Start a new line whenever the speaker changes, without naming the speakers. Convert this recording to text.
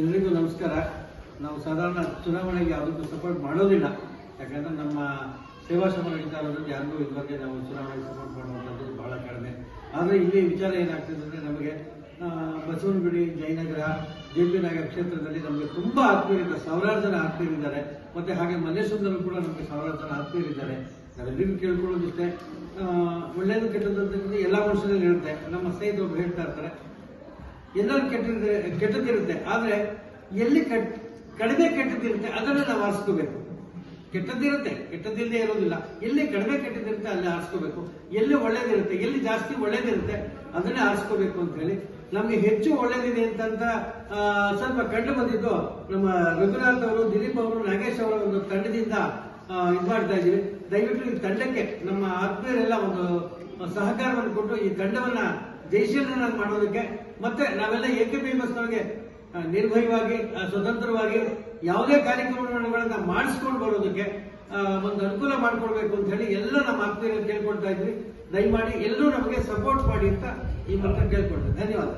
ಎಲ್ರಿಗೂ ನಮಸ್ಕಾರ. ನಾವು ಸಾಧಾರಣ ಚುನಾವಣೆಗೆ ಯಾವುದಕ್ಕೂ ಸಪೋರ್ಟ್ ಮಾಡೋದಿಲ್ಲ. ಯಾಕಂದ್ರೆ ನಮ್ಮ ಸೇವಾ ಶ್ರಮ ನಡೀತಾ ಇರೋದ್ರಿಂದ ಯಾರಿಗೂ ಇದುವರೆಗೆ ನಾವು ಚುನಾವಣೆಗೆ ಸಪೋರ್ಟ್ ಮಾಡುವಂಥದ್ದು ಬಹಳ ಕಡಿಮೆ. ಆದರೆ ಇಲ್ಲಿ ವಿಚಾರ ಏನಾಗ್ತದೆ ಅಂದರೆ ನಮಗೆ ಬಸವನಗುಡಿ, ಜಯನಗರ, ಜೆ ಪಿ ನಗರ ಕ್ಷೇತ್ರದಲ್ಲಿ ನಮಗೆ ತುಂಬ ಆತ್ಮೀಯರಿದ್ದಾರೆ ಸಾವಿರಾರು ಜನ ಆತ್ಮೀಯರಿದ್ದಾರೆ. ಮತ್ತು ಹಾಗೆ ಮಲ್ಲೇಶ್ವರದಲ್ಲೂ ಕೂಡ ನಮಗೆ ಸಾವಿರಾರು ಜನ ಆತ್ಮೀಯರಿದ್ದಾರೆ. ನಾವೆಲ್ಲರಿಗೂ ಕೇಳ್ಕೊಳ್ಳೋದಿಷ್ಟೇ. ಒಳ್ಳೇದು ಕೆಟ್ಟದ್ದು ಎಲ್ಲ ಮನುಷ್ಯರಲ್ಲಿ ಇರುತ್ತೆ ನಮ್ಮ ಸ್ನೇಹಿತರು ಹೇಳ್ತಾ ಇರ್ತಾರೆ ಎಲ್ಲರೂ ಕೆಟ್ಟದಿರುತ್ತೆ ಕೆಟ್ಟದಿರುತ್ತೆ ಆದ್ರೆ ಎಲ್ಲಿ ಕೆಟ್ಟ ಕಡಿಮೆ ಕೆಟ್ಟದಿರುತ್ತೆ ಅದನ್ನ ನಾವು ಆರಿಸ್ಕೋಬೇಕು. ಕೆಟ್ಟದ್ದಿರುತ್ತೆ ಕೆಟ್ಟದಿಲ್ಲದೆ ಇರೋದಿಲ್ಲ. ಎಲ್ಲಿ ಕಡಿಮೆ ಕೆಟ್ಟದಿರುತ್ತೆ ಅಲ್ಲಿ ಆರಿಸ್ಕೋಬೇಕು. ಎಲ್ಲಿ ಒಳ್ಳೇದಿರುತ್ತೆ, ಎಲ್ಲಿ ಜಾಸ್ತಿ ಒಳ್ಳೇದಿರುತ್ತೆ, ಅದನ್ನೇ ಆರಿಸ್ಕೋಬೇಕು ಅಂತ ಹೇಳಿ. ನಮ್ಗೆ ಹೆಚ್ಚು ಒಳ್ಳೇದಿದೆ ಅಂತಂತ ಸ್ವಲ್ಪ ಕಂಡು ಬಂದಿದ್ದು ನಮ್ಮ ರಘುನಾಥ್ ಅವರು, ದಿಲೀಪ್ ಅವರು, ನಾಗೇಶ್ ಅವರ ಒಂದು ತಂಡದಿಂದ ಇದು ಮಾಡ್ತಾ ಇದ್ದೀವಿ. ದಯವಿಟ್ಟು ಈ ತಂಡಕ್ಕೆ ನಮ್ಮ ಆತ್ಮೀಯರೆಲ್ಲ ಒಂದು ಸಹಕಾರವನ್ನು ಕೊಟ್ಟು ಈ ತಂಡವನ್ನ ಜಯಶೀಲನಾಗಿ ಮಾಡೋದಕ್ಕೆ ಮತ್ತೆ ನಾವೆಲ್ಲ ಏಕೆ ಆ, ನಿರ್ಭಯವಾಗಿ ಸ್ವತಂತ್ರವಾಗಿ ಯಾವುದೇ ಕಾರ್ಯಕ್ರಮಗಳನ್ನ ಮಾಡಿಸ್ಕೊಂಡು ಬರೋದಕ್ಕೆ ಒಂದು ಅನುಕೂಲ ಮಾಡ್ಕೊಡ್ಬೇಕು ಅಂತ ಹೇಳಿ ಎಲ್ಲ ನಮ್ಮ ಆತ್ಮೀಯರು ಕೇಳ್ಕೊಳ್ತಾ ಇದ್ವಿ. ದಯಮಾಡಿ ಎಲ್ಲರೂ ನಮಗೆ ಸಪೋರ್ಟ್ ಮಾಡಿ ಅಂತ ಈ ಮೂಲಕ ಕೇಳ್ಕೊಳ್ತೇವೆ ಧನ್ಯವಾದ.